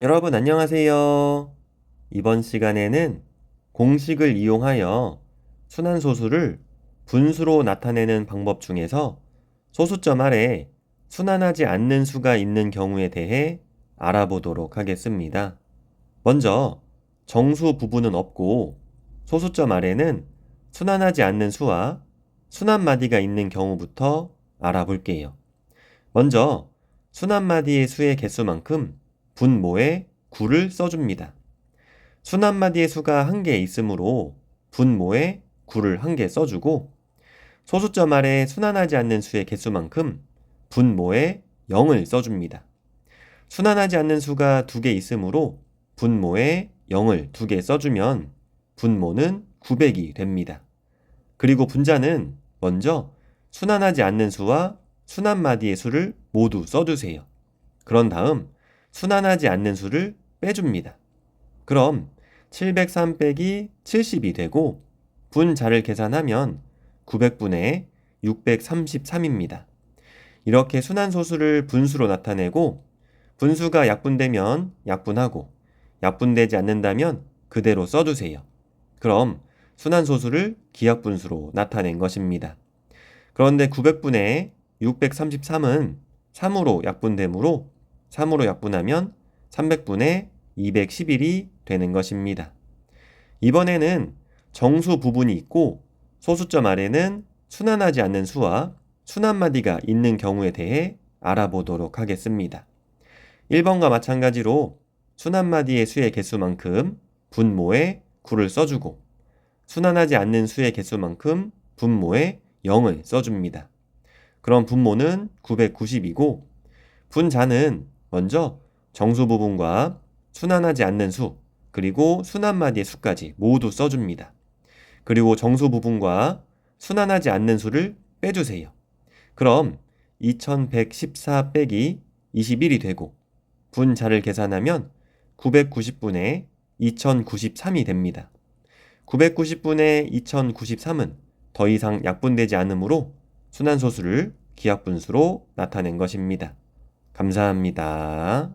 여러분 안녕하세요. 이번 시간에는 공식을 이용하여 순환소수를 분수로 나타내는 방법 중에서 소수점 아래 순환하지 않는 수가 있는 경우에 대해 알아보도록 하겠습니다. 먼저 정수 부분은 없고 소수점 아래는 순환하지 않는 수와 순환마디가 있는 경우부터 알아볼게요. 먼저 순환마디의 수의 개수만큼 분모에 9를 써줍니다. 순환마디의 수가 한 개 있으므로 분모에 9를 한 개 써주고 소수점 아래 순환하지 않는 수의 개수만큼 분모에 0을 써줍니다. 순환하지 않는 수가 두 개 있으므로 분모에 0을 두 개 써주면 분모는 900이 됩니다. 그리고 분자는 먼저 순환하지 않는 수와 순환마디의 수를 모두 써주세요. 그런 다음 순환하지 않는 수를 빼줍니다. 그럼 703 빼기 70이 되고 분자를 계산하면 900분의 633입니다. 이렇게 순환소수를 분수로 나타내고 분수가 약분되면 약분하고 약분되지 않는다면 그대로 써주세요. 그럼 순환소수를 기하분수로 나타낸 것입니다. 그런데 900분의 633은 3으로 약분되므로 3으로 약분하면 300분의 211이 되는 것입니다. 이번에는 정수 부분이 있고 소수점 아래는 순환하지 않는 수와 순환마디가 있는 경우에 대해 알아보도록 하겠습니다. 1번과 마찬가지로 순환마디의 수의 개수만큼 분모에 9를 써주고 순환하지 않는 수의 개수만큼 분모에 0을 써줍니다. 그럼 분모는 990이고 분자는 먼저 정수 부분과 순환하지 않는 수, 그리고 순환마디의 수까지 모두 써줍니다. 그리고 정수 부분과 순환하지 않는 수를 빼주세요. 그럼 2114 빼기 21이 되고 분자를 계산하면 990분의 2093이 됩니다. 990분의 2093은 더 이상 약분되지 않으므로 순환소수를 기하분수로 나타낸 것입니다. 감사합니다.